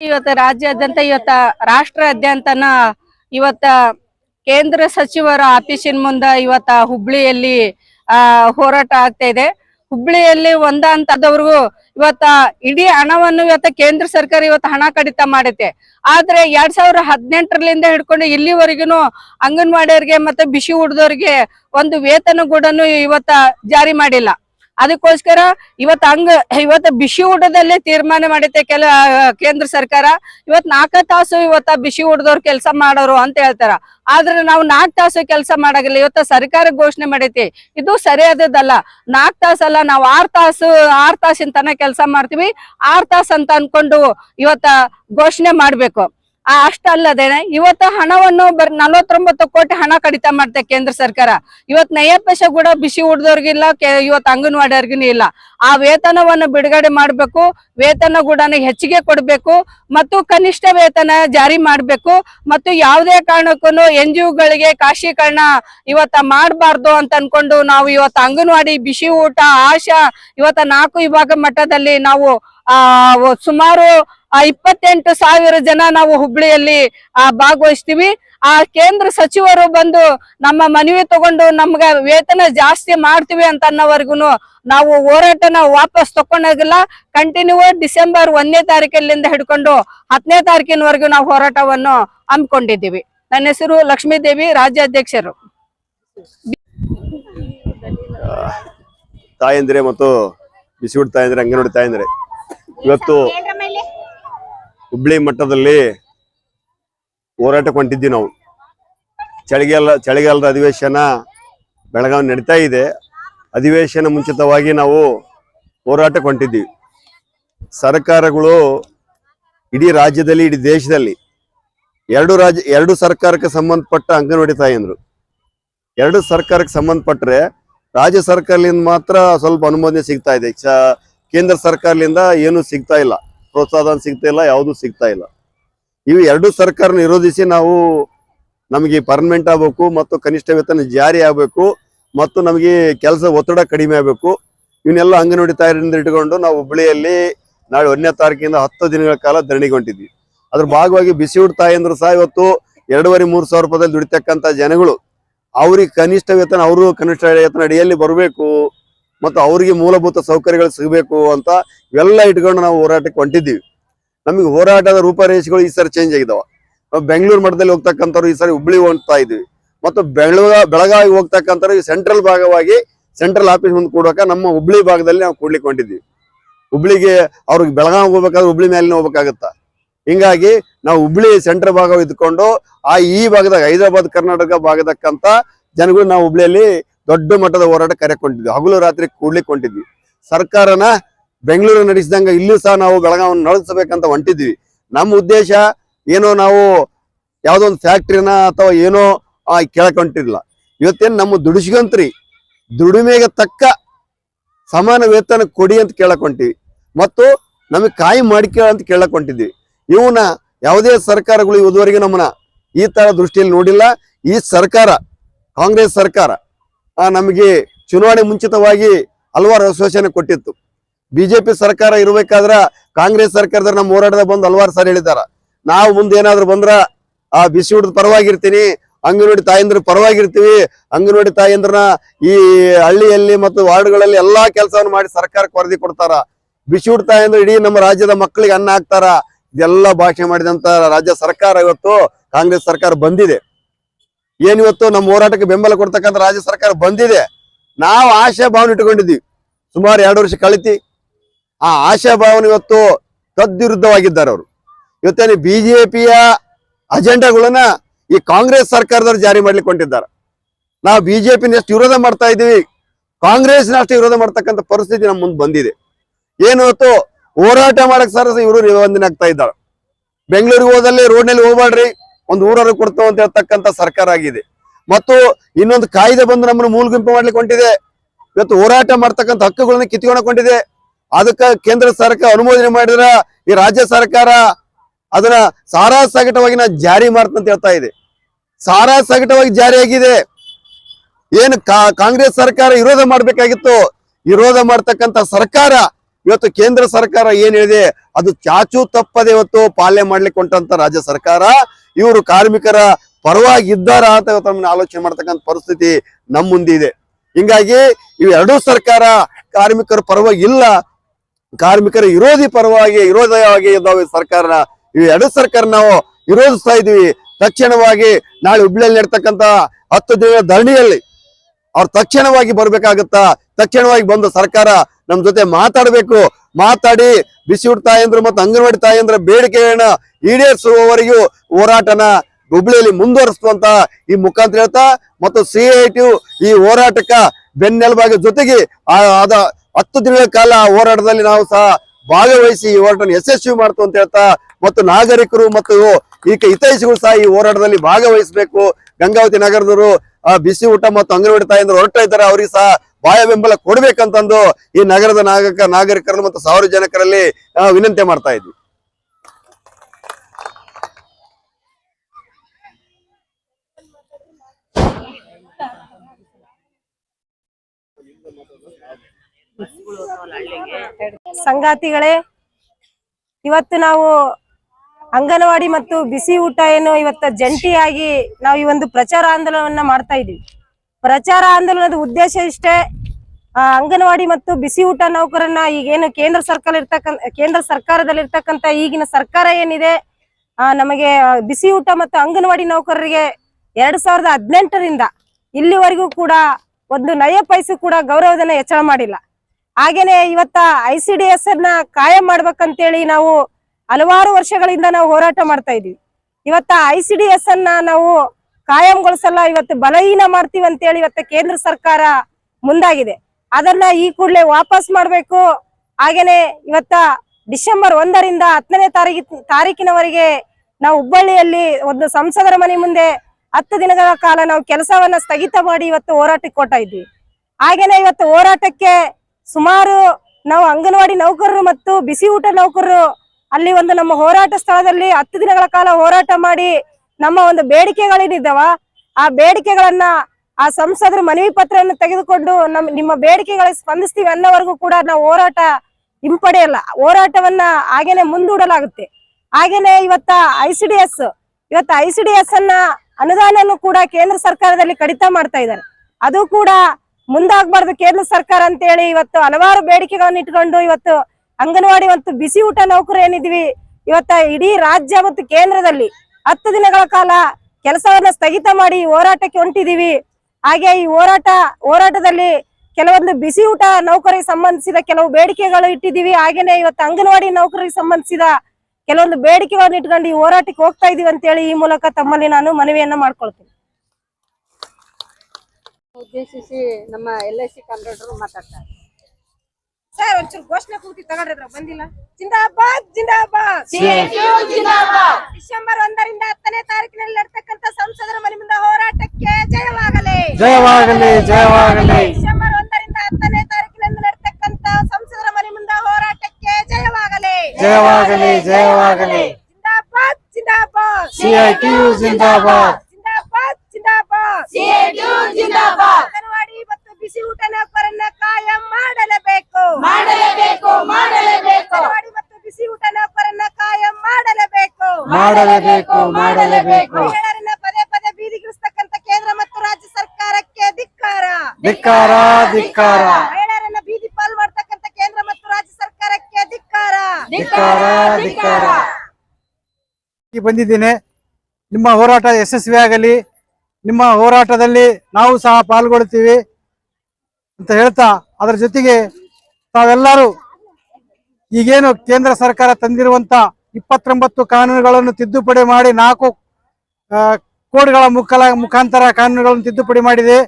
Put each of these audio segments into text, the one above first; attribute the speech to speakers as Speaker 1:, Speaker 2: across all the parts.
Speaker 1: ಇವತ್ತ ರಾಜ್ಯಾದ್ಯಂತ ಇವತ್ತ ರಾಷ್ಟ್ರಾದ್ಯಂತನ ಇವತ್ತ ಕೇಂದ್ರ ಸಚಿವರ ಆಫೀಸಿನ ಮುಂದ ಇವತ್ತ ಹುಬ್ಳಿಯಲ್ಲಿ, ಆ, ಹೋರಾಟ ಆಗ್ತಾ ಇದೆ. ಹುಬ್ಳಿಯಲ್ಲಿ ಒಂದ ಇವತ್ತ ಇಡೀ ಹಣವನ್ನು ಇವತ್ತ ಕೇಂದ್ರ ಸರ್ಕಾರ ಇವತ್ತ ಹಣ ಕಡಿತ ಮಾಡುತ್ತೆ ಆದ್ರೆ ಎರಡ್ ಸಾವಿರ ಹದಿನೆಂಟರಲ್ಲಿಂದ ಹಿಡ್ಕೊಂಡು ಇಲ್ಲಿವರೆಗೂ ಅಂಗನವಾಡಿಯವ್ರಿಗೆ ಮತ್ತೆ ಬಿಸಿ ಹುಡ್ದವ್ರಿಗೆ ಒಂದು ವೇತನ ಕೂಡ ಇವತ್ತ ಜಾರಿ ಮಾಡಿಲ್ಲ. ಅದಕ್ಕೋಸ್ಕರ ಇವತ್ ಹಂಗ, ಇವತ್ತು ಬಿಸಿ ಊಟದಲ್ಲೇ ತೀರ್ಮಾನ ಮಾಡೈತೆ ಕೆಲ, ಕೇಂದ್ರ ಸರ್ಕಾರ. ಇವತ್ ನಾಲ್ಕ ತಾಸು ಇವತ್ತ ಬಿಸಿ ಊಟದವ್ರು ಕೆಲಸ ಮಾಡೋರು ಅಂತ ಹೇಳ್ತಾರ. ಆದ್ರೆ ನಾವು ನಾಲ್ಕು ತಾಸು ಕೆಲಸ ಮಾಡಾಗಿಲ್ಲ, ಇವತ್ತ ಸರ್ಕಾರ ಘೋಷಣೆ ಮಾಡೈತಿ ಇದು ಸರಿಯಾದದ್ದಲ್ಲ. ನಾಲ್ಕು ತಾಸಲ್ಲ, ನಾವು ಆರ್ ತಾಸು, ಆರ್ ತಾಸಿನ ತನಕ ಕೆಲಸ ಮಾಡ್ತೀವಿ. ಆರ್ ತಾಸು ಅಂತ ಅನ್ಕೊಂಡು ಇವತ್ತ ಘೋಷಣೆ ಮಾಡ್ಬೇಕು. ಅಷ್ಟಲ್ಲದೇನೆ ಇವತ್ತು ಹಣವನ್ನು ಬರ್ ನಲವತ್ತೊಂಬತ್ತು ಕೋಟಿ ಹಣ ಕಡಿತ ಮಾಡ್ತೆ ಕೇಂದ್ರ ಸರ್ಕಾರ. ಇವತ್ ಪೈಸೆ ಕೂಡ ಬಿಸಿ ಹುಡ್ದವ್ರಿಗಿಲ್ಲ ಇವತ್ ಅಂಗನವಾಡಿಯವ್ರಿಗೂ ಇಲ್ಲ. ಆ ವೇತನವನ್ನು ಬಿಡುಗಡೆ ಮಾಡಬೇಕು, ವೇತನ ಕೂಡ ಹೆಚ್ಚಿಗೆ ಕೊಡಬೇಕು ಮತ್ತು ಕನಿಷ್ಠ ವೇತನ ಜಾರಿ ಮಾಡಬೇಕು ಮತ್ತು ಯಾವುದೇ ಕಾರಣಕ್ಕೂ ಎನ್ ಜಿ ಒಗಳಿಗೆ ಕಾಶೀಕರಣ ಇವತ್ತ ಮಾಡಬಾರ್ದು ಅಂತ ಅನ್ಕೊಂಡು ನಾವು ಇವತ್ತು ಅಂಗನವಾಡಿ ಬಿಸಿ ಊಟ, ಆಶಾ ಇವತ್ತ ನಾಲ್ಕು ವಿಭಾಗ ಮಟ್ಟದಲ್ಲಿ ನಾವು ಸುಮಾರು ಇಪ್ಪತ್ತೆಂಟು ಸಾವಿರ ಜನ ನಾವು ಹುಬ್ಳಿಯಲ್ಲಿ ಭಾಗವಹಿಸ್ತೀವಿ. ಆ ಕೇಂದ್ರ ಸಚಿವರು ಬಂದು ನಮ್ಮ ಮನವಿ ತಗೊಂಡು ನಮ್ಗ ವೇತನ ಜಾಸ್ತಿ ಮಾಡ್ತೀವಿ ಅಂತ ಅನ್ನೋವರೆಗೂ ನಾವು ಹೋರಾಟನ ವಾಪಸ್ ತಕೊಂಡಾಗಿಲ್ಲ ಕಂಟಿನ್ಯೂ ಡಿಸೆಂಬರ್ ಒಂದನೇ ತಾರೀಕಲ್ಲಿಂದ ಹಿಡ್ಕೊಂಡು ಹತ್ತನೇ ತಾರೀಕಿನವರೆಗೂ ನಾವು ಹೋರಾಟವನ್ನು ಹಮ್ಮಿಕೊಂಡಿದ್ದೀವಿ. ನನ್ನ ಹೆಸರು ಲಕ್ಷ್ಮೀ ದೇವಿ ರಾಜ್ಯಾಧ್ಯಕ್ಷರು
Speaker 2: ತಾಯಂದ್ರೆ ಮತ್ತು ಬಿಸಿಯೂಟ ತಾಯಂದ್ರೆ ಅಂಗನವಾಡಿ ತಾಯಂದ್ರೆ ಇವತ್ತು ಹುಬ್ಳಿ ಮಟ್ಟದಲ್ಲಿ ಹೋರಾಟ ಕೊಂಡಿದ್ವಿ ನಾವು. ಚಳಿಗಾಲ ಚಳಿಗಾಲದ ಅಧಿವೇಶನ ಬೆಳಗಾವಿ ನಡೀತಾ ಇದೆ. ಅಧಿವೇಶನ ಮುಂಚಿತವಾಗಿ ನಾವು ಹೋರಾಟ ಕೊಂಡಿದ್ದೀವಿ ಸರ್ಕಾರಗಳು ಇಡೀ ರಾಜ್ಯದಲ್ಲಿ, ಇಡೀ ದೇಶದಲ್ಲಿ ಎರಡು ರಾಜ್ಯ, ಎರಡು ಸರ್ಕಾರಕ್ಕೆ ಸಂಬಂಧಪಟ್ಟ ಅಂಗನವಾಡಿ ತಾಯಂದರು. ಎರಡು ಸರ್ಕಾರಕ್ಕೆ ಸಂಬಂಧಪಟ್ಟರೆ ರಾಜ್ಯ ಸರ್ಕಾರದಿಂದ ಮಾತ್ರ ಸ್ವಲ್ಪ ಅನುಮೋದನೆ ಸಿಗ್ತಾ ಇದೆ. ಕೇಂದ್ರ ಸರ್ಕಾರದಿಂದ ಏನು ಸಿಗ್ತಾ ಇಲ್ಲ. ಪ್ರೋತ್ಸಾಹನ ಸಿಗ್ತಾ ಇಲ್ಲ, ಯಾವುದೂ ಸಿಗ್ತಾ ಇಲ್ಲ. ಇವು ಎರಡು ಸರ್ಕಾರ ವಿರೋಧಿಸಿ ನಾವು ನಮಗೆ ಪರ್ಮನೆಂಟ್ ಆಗಬೇಕು ಮತ್ತು ಕನಿಷ್ಠ ವೇತನ ಜಾರಿ ಆಗಬೇಕು ಮತ್ತು ನಮಗೆ ಕೆಲಸ ಒತ್ತಡ ಕಡಿಮೆ ಆಗಬೇಕು. ಇವನ್ನೆಲ್ಲ ಅಂಗನವಾಡಿ ತಾಯರಿಂದ ಇಟ್ಕೊಂಡು ನಾವು ಹುಬ್ಬಳ್ಳಿಯಲ್ಲಿ ನಾಳೆ ಒಂದನೇ ತಾರೀಕಿಂದ ಹತ್ತು ದಿನಗಳ ಕಾಲ ಧರಣಿಗೊಂಡಿದ್ವಿ. ಅದ್ರ ಭಾಗವಾಗಿ ಬಿಸಿಯೂಟ ತಾಯಂದ್ರು ಸಹ ಇವತ್ತು ಎರಡೂವರೆ ಮೂರು ಸಾವಿರ ರೂಪಾಯಿ ದುಡಿತಕ್ಕಂಥ ಜನಗಳು. ಅವ್ರಿಗೆ ಕನಿಷ್ಠ ವೇತನ, ಅವರು ಕನಿಷ್ಠ ವೇತನ ಅಡಿಯಲ್ಲಿ ಬರಬೇಕು ಮತ್ತು ಅವರಿಗೆ ಮೂಲಭೂತ ಸೌಕರ್ಯಗಳು ಸಿಗಬೇಕು ಅಂತ ಇವೆಲ್ಲ ಇಟ್ಕೊಂಡು ನಾವು ಹೋರಾಟಕ್ಕೆ ಹೊಂಟಿದ್ದೀವಿ. ನಮಗೆ ಹೋರಾಟದ ರೂಪರೇಷೆಗಳು ಈ ಸರಿ ಚೇಂಜ್ ಆಗಿದಾವ. ಬೆಂಗಳೂರು ಮಠದಲ್ಲಿ ಹೋಗ್ತಕ್ಕಂಥವ್ರು ಈ ಸರಿ ಹುಬ್ಳಿ ಹೋಗ್ತಾ ಇದ್ವಿ. ಮತ್ತು ಬೆಳಗ, ಬೆಳಗಾವಿ ಹೋಗ್ತಕ್ಕಂಥವ್ರು ಈ ಸೆಂಟ್ರಲ್ ಭಾಗವಾಗಿ ಸೆಂಟ್ರಲ್ ಆಫೀಸ್ ಮುಂದೆ ಕೂಡಕ ನಮ್ಮ ಹುಬ್ಳಿ ಭಾಗದಲ್ಲಿ ನಾವು ಕೂಡ್ಲಿಕ್ಕೆ ಹೊಂಟಿದ್ವಿ ಹುಬ್ಳಿಗೆ ಅವ್ರಿಗೆ ಬೆಳಗಾವಿ ಹೋಗ್ಬೇಕಾದ್ರೆ ಹುಬ್ಳಿ ಮೇಲೆ ಹೋಗ್ಬೇಕಾಗತ್ತ. ಹಿಂಗಾಗಿ ನಾವು ಹುಬ್ಳಿ ಸೆಂಟ್ರಲ್ ಭಾಗ ಇದ್ಕೊಂಡು ಆ ಈ ಭಾಗದಾಗ ಹೈದರಾಬಾದ್, ಕರ್ನಾಟಕ ಭಾಗದಕ್ಕಂತ ಜನಗಳು ನಾವು ಹುಬ್ಳಿಯಲ್ಲಿ ದೊಡ್ಡ ಮಟ್ಟದ ಹೋರಾಟ ಕರೆಕೊಂಡಿದ್ವಿ. ಹಗಲು ರಾತ್ರಿ ಕೂಡ್ಲಿಕ್ಕೆ ಹೊಂಟಿದ್ವಿ ಸರ್ಕಾರನ ಬೆಂಗಳೂರು ನಡೆಸಿದಂಗ ಇಲ್ಲೂ ಸಹ ನಾವು ಬೆಳಗಾವನ್ನು ನಡೆಸಬೇಕಂತ ಹೊಂಟಿದ್ವಿ ನಮ್ಮ ಉದ್ದೇಶ ಏನೋ ನಾವು ಯಾವುದೋ ಒಂದು ಫ್ಯಾಕ್ಟ್ರಿನ ಅಥವಾ ಏನೋ ಆ, ಕೇಳಕ್ ಇವತ್ತೇನು ನಮ್ಮ ದುಡಿಸ್ಕೊಂತ್ರಿ ದುಡಿಮೆಗೆ ತಕ್ಕ ಸಮಾನ ವೇತನ ಕೊಡಿ ಅಂತ ಕೇಳಕೊಂಟಿವಿ ಮತ್ತು ನಮಗೆ ಕಾಯಿ ಮಾಡಿಕೆ ಅಂತ ಕೇಳಕೊಂಡಿದ್ವಿ ಇವನ್ನ ಯಾವುದೇ ಸರ್ಕಾರಗಳು ಇದುವರೆಗೂ ನಮ್ಮನ್ನ ಈ ತರ ದೃಷ್ಟಿಯಲ್ಲಿ ನೋಡಿಲ್ಲ. ಈ ಸರ್ಕಾರ ಕಾಂಗ್ರೆಸ್ ಸರ್ಕಾರ ನಮಗೆ ಚುನಾವಣೆ ಮುಂಚಿತವಾಗಿ ಹಲವಾರು ಆಶ್ವಾಸನೆ ಕೊಟ್ಟಿತ್ತು. ಬಿಜೆಪಿ ಸರ್ಕಾರ ಇರಬೇಕಾದ್ರ ಕಾಂಗ್ರೆಸ್ ಸರ್ಕಾರದ ನಮ್ಮ ಹೋರಾಟದ ಬಂದು ಹಲವಾರು ಸಾರಿ ಹೇಳಿದಾರ ನಾವು ಮುಂದೆ ಏನಾದ್ರು ಬಂದ್ರ ಆ ಬಿಸಿ ಹುಡ್ದ ಪರವಾಗಿರ್ತೀನಿ, ಅಂಗನವಾಡಿ ತಾಯಂದ್ರ ಪರವಾಗಿರ್ತೀವಿ, ಅಂಗನವಾಡಿ ತಾಯಂದ್ರನ ಈ ಹಳ್ಳಿಯಲ್ಲಿ ಮತ್ತು ವಾರ್ಡ್ಗಳಲ್ಲಿ ಎಲ್ಲಾ ಕೆಲಸವನ್ನು ಮಾಡಿ ಸರ್ಕಾರಕ್ಕೆ ವರದಿ ಕೊಡ್ತಾರ. ಬಿಸಿ ಹುಡ್ ತಾಯಂದ್ರ ಇಡೀ ನಮ್ಮ ರಾಜ್ಯದ ಮಕ್ಕಳಿಗೆ ಅನ್ನ ಹಾಕ್ತಾರ. ಇದೆಲ್ಲ ಭಾಷೆ ಮಾಡಿದಂತ ರಾಜ್ಯ ಸರ್ಕಾರ ಇವತ್ತು ಕಾಂಗ್ರೆಸ್ ಸರ್ಕಾರ ಬಂದಿದೆ. ಏನಿವತ್ತು ನಮ್ಮ ಹೋರಾಟಕ್ಕೆ ಬೆಂಬಲ ಕೊಡ್ತಕ್ಕಂಥ ರಾಜ್ಯ ಸರ್ಕಾರ ಬಂದಿದೆ. ನಾವು ಆಶಾ ಭಾವನೆ ಇಟ್ಕೊಂಡಿದ್ವಿ ಸುಮಾರು ಎರಡು ವರ್ಷ ಕಳಿತಿ. ಆ ಆಶಾ ಭಾವನೆ ಇವತ್ತು ತದ್ವಿರುದ್ಧವಾಗಿದ್ದಾರೆ ಅವರು. ಇವತ್ತೇನು ಬಿಜೆಪಿಯ ಅಜೆಂಡಾಗಳನ್ನ ಈ ಕಾಂಗ್ರೆಸ್ ಸರ್ಕಾರದವರು ಜಾರಿ ಮಾಡ್ಲಿಕ್ಕೆ ಹೊಂಟಿದ್ದಾರೆ. ನಾವು ಬಿಜೆಪಿನ ಎಷ್ಟು ವಿರೋಧ ಮಾಡ್ತಾ ಇದ್ದೀವಿ. ಕಾಂಗ್ರೆಸ್ನ ಅಷ್ಟು ವಿರೋಧ ಮಾಡ್ತಕ್ಕಂಥ ಪರಿಸ್ಥಿತಿ ನಮ್ಮ ಮುಂದೆ ಬಂದಿದೆ. ಏನು ಇವತ್ತು ಹೋರಾಟ ಮಾಡಕ್ ಸರ್ ಇವರು ನಿಬಂಧನೆ ಆಗ್ತಾ ಇದ್ದಾರೆ. ಬೆಂಗಳೂರಿಗೆ ಹೋದಲ್ಲಿ ರೋಡ್ನಲ್ಲಿ ಹೋಗ್ಬಾಡ್ರಿ, ಒಂದು ಊರವ್ರಿಗೆ ಕೊಡ್ತಾವ ಅಂತ ಹೇಳ್ತಕ್ಕಂಥ ಸರ್ಕಾರ ಆಗಿದೆ. ಮತ್ತು ಇನ್ನೊಂದು ಕಾಯ್ದೆ ಬಂದು ನಮ್ಮನ್ನು ಮೂಲ ಗುಂಪು ಮಾಡ್ಲಿಕ್ಕೆ ಹೊಂಟಿದೆ. ಇವತ್ತು ಹೋರಾಟ ಮಾಡ್ತಕ್ಕಂಥ ಹಕ್ಕುಗಳನ್ನ ಕಿತ್ಕೊಳಕ್ ಹೊಂಟಿದೆ ಅದಕ್ಕೆ ಕೇಂದ್ರ ಸರ್ಕಾರ ಅನುಮೋದನೆ ಮಾಡಿದ್ರ ಈ ರಾಜ್ಯ ಸರ್ಕಾರ ಅದನ್ನ ಸಾರಾ ಸಗಟವಾಗಿ ನಾ ಜಾರಿ ಮಾಡ್ತಂತ ಹೇಳ್ತಾ ಇದೆ. ಸಾರಾ ಸಗಟವಾಗಿ ಆಗಿದೆ. ಏನು ಕಾಂಗ್ರೆಸ್ ಸರ್ಕಾರ ವಿರೋಧ ಮಾಡ್ಬೇಕಾಗಿತ್ತು. ವಿರೋಧ ಮಾಡ್ತಕ್ಕಂತ ಸರ್ಕಾರ ಇವತ್ತು ಕೇಂದ್ರ ಸರ್ಕಾರ ಏನ್ ಹೇಳಿದೆ, ಅದು ಚಾಚು ತಪ್ಪದೆ ಇವತ್ತು ಪಾಲನೆ ಮಾಡ್ಲಿಕ್ಕೆ ಹೊಂಟಂತ ರಾಜ್ಯ ಸರ್ಕಾರ. ಇವರು ಕಾರ್ಮಿಕರ ಪರವಾಗಿ ಇದ್ದಾರ ಅಂತ ಇವತ್ತು ಆಲೋಚನೆ ಮಾಡ್ತಕ್ಕಂಥ ಪರಿಸ್ಥಿತಿ ನಮ್ಮ ಮುಂದೆ ಇದೆ. ಹಿಂಗಾಗಿ ಇವೆರಡೂ ಸರ್ಕಾರ ಕಾರ್ಮಿಕರ ಪರವಾಗಿ ಇಲ್ಲ ಕಾರ್ಮಿಕರ ವಿರೋಧಿ ಪರವಾಗಿ, ವಿರೋಧವಾಗಿ ಇದ್ದಾವೆ ಈ ಸರ್ಕಾರ ಇವು ಎರಡು ಸರ್ಕಾರ ನಾವು ವಿರೋಧಿಸ್ತಾ ಇದೀವಿ ತಕ್ಷಣವಾಗಿ ನಾಳೆ ಹುಬ್ಳಿಯಲ್ಲಿ ನಡ್ತಕ್ಕಂತ ಹತ್ತು ದಿನಗಳ ಧರಣಿಯಲ್ಲಿ ಅವ್ರು ತಕ್ಷಣವಾಗಿ ಬರ್ಬೇಕಾಗತ್ತಾ? ತಕ್ಷಣವಾಗಿ ಬಂದು ಸರ್ಕಾರ ನಮ್ ಜೊತೆ ಮಾತಾಡಬೇಕು. ಮಾತಾಡಿ ಬಿಸಿ ಊಟ ತಾಯಂದ್ರು ಮತ್ತು ಅಂಗನವಾಡಿ ತಾಯಂದ್ರ ಬೇಡಿಕೆಗಳನ್ನ ಈಡೇರಿಸುವವರೆಗೂ ಹೋರಾಟನ ಹುಬ್ಳಿಯಲ್ಲಿ ಮುಂದುವರಿಸುವಂತ ಈ ಮುಖಾಂತರ ಹೇಳ್ತಾ, ಮತ್ತು ಸಿ ಈ ಹೋರಾಟಕ್ಕ ಬೆನ್ನೆಲುಬಾಗಿ ಜೊತೆಗೆ ಆ ಆದ ಹತ್ತು ದಿನಗಳ ಕಾಲ ಹೋರಾಟದಲ್ಲಿ ನಾವು ಸಹ ಭಾಗವಹಿಸಿ ಈ ಹೋರಾಟ ಯಶಸ್ವಿ ಮಾಡ್ತು ಅಂತ ಹೇಳ್ತಾ ಮತ್ತು ನಾಗರಿಕರು ಮತ್ತು ಈ ಹಿತೈಷಿಗಳು ಸಹ ಈ ಹೋರಾಟದಲ್ಲಿ ಭಾಗವಹಿಸಬೇಕು. ಗಂಗಾವತಿ ನಗರದವರು ಬಿಸಿ ಊಟ ಮತ್ತು ಅಂಗನವಾಡಿ ತಾಯಿಂದ ಹೊರಟ ಇದ್ದಾರೆ ಅವರಿಗೆ ಸಹ ಬಾಯ ಬೆಂಬಲ ಕೊಡ್ಬೇಕಂತಂದು ಈ ನಗರದ ನಾಗರಿಕ ನಾಗರಿಕರನ್ನು ಮತ್ತು ಸಾರ್ವಜನಿಕರಲ್ಲಿ ವಿನಂತಿ ಮಾಡ್ತಾ ಇದ್ವಿ.
Speaker 3: ಸಂಗಾತಿಗಳೇ ಇವತ್ತು ನಾವು ಅಂಗನವಾಡಿ ಮತ್ತು ಬಿಸಿ ಊಟ ಏನು ಇವತ್ತ ಜಂಟಿಯಾಗಿ ನಾವು ಈ ಒಂದು ಪ್ರಚಾರ ಆಂದೋಲನವನ್ನ ಮಾಡ್ತಾ ಇದೀವಿ ಪ್ರಚಾರ ಆಂದೋಲನದ ಉದ್ದೇಶ ಇಷ್ಟೇ ಅಂಗನವಾಡಿ ಮತ್ತು ಬಿಸಿ ಊಟ ನೌಕರನ್ನ ಈಗೇನು ಕೇಂದ್ರ ಸರ್ಕಾರ ಇರ್ತಕ್ಕಂಥ ಕೇಂದ್ರ ಸರ್ಕಾರದಲ್ಲಿ ಇರ್ತಕ್ಕಂತ ಈಗಿನ ಸರ್ಕಾರ ಏನಿದೆ ಆ, ನಮಗೆ ಬಿಸಿ ಊಟ ಮತ್ತು ಅಂಗನವಾಡಿ ನೌಕರರಿಗೆ ಎರಡ್ ಸಾವಿರದ ಹದಿನೆಂಟರಿಂದ ಇಲ್ಲಿವರೆಗೂ ಕೂಡ ಒಂದು ನಯ ಪೈಸು ಕೂಡ ಗೌರವಧನ ಹೆಚ್ಚಳ ಮಾಡಿಲ್ಲ. ಹಾಗೇನೆ ಇವತ್ತ ಐ ಸಿ ಡಿ ಎಸ್ ಅನ್ನ ಕಾಯಂ ಮಾಡ್ಬೇಕಂತೇಳಿ ನಾವು ಹಲವಾರು ವರ್ಷಗಳಿಂದ ನಾವು ಹೋರಾಟ ಮಾಡ್ತಾ ಇದೀವಿ. ಇವತ್ತ ಐ ಸಿ ಡಿ ಎಸ್ ಅನ್ನ ನಾವು ಕಾಯಂಗೊಳಿಸಲ್ಲ, ಇವತ್ತು ಬಲಹೀನ ಮಾಡ್ತೀವಿ ಅಂತೇಳಿ ಇವತ್ತ ಕೇಂದ್ರ ಸರ್ಕಾರ ಮುಂದಾಗಿದೆ. ಅದನ್ನ ಈ ಕೂಡಲೇ ವಾಪಸ್ ಮಾಡಬೇಕು. ಹಾಗೇನೆ ಇವತ್ತ ಡಿಸೆಂಬರ್ ಒಂದರಿಂದ ಹತ್ತನೇ ತಾರೀಕಿ ತಾರೀಕಿನವರೆಗೆ ನಾವು ಹುಬ್ಬಳ್ಳಿಯಲ್ಲಿ ಒಂದು ಸಂಸದರ ಮನೆ ಮುಂದೆ ಹತ್ತು ದಿನಗಳ ಕಾಲ ನಾವು ಕೆಲಸವನ್ನ ಸ್ಥಗಿತ ಮಾಡಿ ಇವತ್ತು ಹೋರಾಟಕ್ಕೆ ಕೊಟ್ಟ ಇದ್ವಿ ಹಾಗೇನೆ ಇವತ್ತು ಹೋರಾಟಕ್ಕೆ ಸುಮಾರು ನಾವು ಅಂಗನವಾಡಿ ನೌಕರರು ಮತ್ತು ಬಿಸಿ ಊಟ ನೌಕರರು ಅಲ್ಲಿ ಒಂದು ನಮ್ಮ ಹೋರಾಟ ಸ್ಥಳದಲ್ಲಿ ಹತ್ತು ದಿನಗಳ ಕಾಲ ಹೋರಾಟ ಮಾಡಿ ನಮ್ಮ ಒಂದು ಬೇಡಿಕೆಗಳೇನಿದ್ದಾವ, ಆ ಬೇಡಿಕೆಗಳನ್ನ ಆ ಸಂಸದರು ಮನವಿ ಪತ್ರವನ್ನು ತೆಗೆದುಕೊಂಡು ನಮ್ ನಿಮ್ಮ ಬೇಡಿಕೆಗಳಿಗೆ ಸ್ಪಂದಿಸ್ತೀವಿ ಅನ್ನೋವರೆಗೂ ಕೂಡ ನಾವು ಹೋರಾಟ ಹಿಂಪಡೆಯಲ್ಲ, ಹೋರಾಟವನ್ನ ಹಾಗೇನೆ ಮುಂದೂಡಲಾಗುತ್ತೆ. ಹಾಗೇನೆ ಇವತ್ತ ಐ ಸಿ ಡಿ ಇವತ್ತು ಐ ಸಿ ಡಿ ಎಸ್ ಅನ್ನ ಅನುದಾನನು ಕೂಡ ಕೇಂದ್ರ ಸರ್ಕಾರದಲ್ಲಿ ಕಡಿತ ಮಾಡ್ತಾ ಇದ್ದಾರೆ. ಅದು ಕೂಡ ಮುಂದಾಗ್ಬಾರ್ದು ಕೇಂದ್ರ ಸರ್ಕಾರ ಅಂತ ಹೇಳಿ ಇವತ್ತು ಹಲವಾರು ಬೇಡಿಕೆಗಳನ್ನ ಇಟ್ಕೊಂಡು ಇವತ್ತು ಅಂಗನವಾಡಿ ಮತ್ತು ಬಿಸಿ ಊಟ ನೌಕರು ಏನಿದ್ವಿ ಇವತ್ತ ಇಡೀ ರಾಜ್ಯ ಮತ್ತು ಕೇಂದ್ರದಲ್ಲಿ ಹತ್ತು ದಿನಗಳ ಕಾಲ ಕೆಲಸವನ್ನ ಸ್ಥಗಿತ ಮಾಡಿ ಹೋರಾಟಕ್ಕೆ ಹೊಂಟಿದೀವಿ. ಹಾಗೆ ಈ ಹೋರಾಟ, ಹೋರಾಟದಲ್ಲಿ ಕೆಲವೊಂದು ಬಿಸಿ ಊಟ ನೌಕರಿಗೆ ಸಂಬಂಧಿಸಿದ ಕೆಲವು ಬೇಡಿಕೆಗಳು ಇಟ್ಟಿದೀವಿ ಹಾಗೇನೆ ಇವತ್ತು ಅಂಗನವಾಡಿ ನೌಕರಿಗೆ ಸಂಬಂಧಿಸಿದ ಕೆಲವೊಂದು ಬೇಡಿಕೆಗಳನ್ನ ಇಟ್ಕೊಂಡು ಈ ಹೋರಾಟಕ್ಕೆ ಹೋಗ್ತಾ ಇದೀವಿ ಅಂತೇಳಿ ಈ ಮೂಲಕ ತಮ್ಮಲ್ಲಿ ನಾನು ಮನವಿಯನ್ನ ಮಾಡ್ಕೊಳ್ತೀನಿ.
Speaker 1: ಉದ್ದೇಶಿಸಿ ನಮ್ಮ ಎಲ್ ಐ ಸಿ ಕಾಮ್ರೇಡ್ರು ಮಾತಾಡ್ತಾರೆ.
Speaker 3: ಸರ್ ಒಂಚೂರು ಘೋಷಣೆ ಕೂತಿ ತಗೊಂಡ್ರ ಬಂದಿಲ್ಲ. ಜಿಂದಾಬಾದ್ ಜಿಂದಾಬಾದ್. ಡಿಸೆಂಬರ್ ಒಂದರಿಂದ ಹತ್ತನೇ ತಾರೀಕಿನಲ್ಲಿ ನಡ್ತಕ್ಕಂತ ಸಂಸದರ ಮನೆ ಮುಂದೆ ಹೋರಾಟಕ್ಕೆ ಜಯವಾಗಲಿ.
Speaker 4: ಜಯವಾಗಲಿ ಜಯವಾಗಲಿ.
Speaker 3: ಡಿಸೆಂಬರ್ ಒಂದರಿಂದ ಹತ್ತನೇ ತಾರೀಕಿನಲ್ಲಿ ನಡ್ತಕ್ಕಂತ ಸಂಸದರ ಮನೆ ಮುಂದೆ ಹೋರಾಟಕ್ಕೆ ಜಯವಾಗಲಿ.
Speaker 4: ಜಯವಾಗಲಿ ಜಯವಾಗಲಿ.
Speaker 3: ಜಿಂದಾಬಾದ್ ಜಿಂದಾಬಾದ್.
Speaker 4: ಸಿಐಟಿಯು ಜಿಂದಾಬಾದ್.
Speaker 3: ಅಂಗನವಾಡಿ ಮತ್ತು ಬಿಸಿ ಊಟ ನೌಕರನ್ನ ಕಾಯಂ ಮಾಡಲೇಬೇಕು.
Speaker 5: ಮಾಡಲೇಬೇಕು ಮಾಡಲೇಬೇಕು.
Speaker 3: ಅಂಗನವಾಡಿ ಮತ್ತು ಬಿಸಿ ಊಟ ನೌಕರನ್ನ ಕಾಯಂ ಮಾಡಲೇಬೇಕು.
Speaker 4: ಮಾಡಲೇಬೇಕು ಮಾಡಲೇಬೇಕು.
Speaker 3: ಮಹಿಳೆಯರನ್ನ ಪದೇ ಪದೇ ಬೀದಿಗಿಳಿಸ್ತಕ್ಕಂತ ಕೇಂದ್ರ ಮತ್ತು ರಾಜ್ಯ ಸರ್ಕಾರಕ್ಕೆ ಧಿಕ್ಕಾರ.
Speaker 4: ಧಿಕ್ಕಾರ ಧಿಕ್ಕಾರ.
Speaker 3: ಮಹಿಳೆಯರನ್ನ ಬೀದಿ ಪಾಲ್ ಮಾಡ್ತಕ್ಕಂತ ಕೇಂದ್ರ ಮತ್ತು ರಾಜ್ಯ ಸರ್ಕಾರಕ್ಕೆ ಧಿಕ್ಕಾರ
Speaker 4: ಧಿಕ್ಕಾರ. ಧಿಕ್ಕಾರ. ಬಂದಿದ್ದೇನೆ. ನಿಮ್ಮ ಹೋರಾಟ ಯಶಸ್ವಿಯಾಗಲಿ. ನಿಮ್ಮ ಹೋರಾಟದಲ್ಲಿ ನಾವು ಸಹ ಪಾಲ್ಗೊಳ್ತೀವಿ ಅಂತ ಹೇಳ್ತಾ, ಅದರ ಜೊತೆಗೆ ತಾವೆಲ್ಲರೂ ಈಗೇನು ಕೇಂದ್ರ ಸರ್ಕಾರ ತಂದಿರುವಂತ ಇಪ್ಪತ್ತೊಂಬತ್ತು ಕಾನೂನುಗಳನ್ನು ತಿದ್ದುಪಡಿ ಮಾಡಿ ನಾಲ್ಕು ಕೋಡ್ಗಳ ಮುಖಲ, ಮುಖಾಂತರ ಕಾನೂನುಗಳನ್ನು ತಿದ್ದುಪಡಿ ಮಾಡಿದೆ.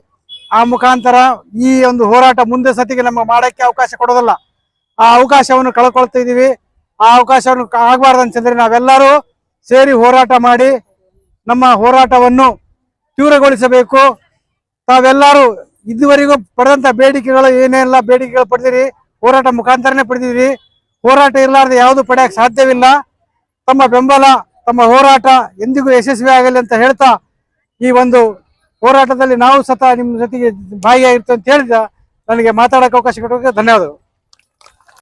Speaker 4: ಆ ಮುಖಾಂತರ ಈ ಒಂದು ಹೋರಾಟ ಮುಂದೆ ಸತಿಗೆ ನಮ್ಮ ಮಾಡಕ್ಕೆ ಅವಕಾಶ ಕೊಡೋದಲ್ಲ. ಆ ಅವಕಾಶವನ್ನು ಕಳ್ಕೊಳ್ತಾ ಇದ್ದೀವಿ. ಆ ಅವಕಾಶವನ್ನು ಆಗಬಾರ್ದು ಅಂತಂದ್ರೆ ನಾವೆಲ್ಲರೂ ಸೇರಿ ಹೋರಾಟ ಮಾಡಿ ನಮ್ಮ ಹೋರಾಟವನ್ನು ತೀವ್ರಗೊಳಿಸಬೇಕು. ತಾವೆಲ್ಲರೂ ಇದುವರೆಗೂ ಪಡೆದಂತ ಬೇಡಿಕೆಗಳು ಏನೆಲ್ಲ ಬೇಡಿಕೆಗಳು ಪಡೆದಿರಿ, ಹೋರಾಟ ಮುಖಾಂತರನೇ ಪಡೆದಿರಿ. ಹೋರಾಟ ಇರಲಾರ್ದೆ ಯಾವುದು ಪಡೆಯಕ್ಕೆ ಸಾಧ್ಯವಿಲ್ಲ. ತಮ್ಮ ಬೆಂಬಲ, ತಮ್ಮ ಹೋರಾಟ ಎಂದಿಗೂ ಯಶಸ್ವಿ ಆಗಲಿ ಅಂತ ಹೇಳ್ತಾ ಈ ಒಂದು ಹೋರಾಟದಲ್ಲಿ ನಾವು ಸತ ನಿಮ್ಮ ಜೊತೆಗೆ ಭಾಗಿಯಾಗಿರ್ತೇವೆ ಅಂತ ಹೇಳಿದ, ನನಗೆ ಮಾತಾಡೋಕೆ ಅವಕಾಶ ಕೊಟ್ಟೋಕೆ ಧನ್ಯವಾದಗಳು.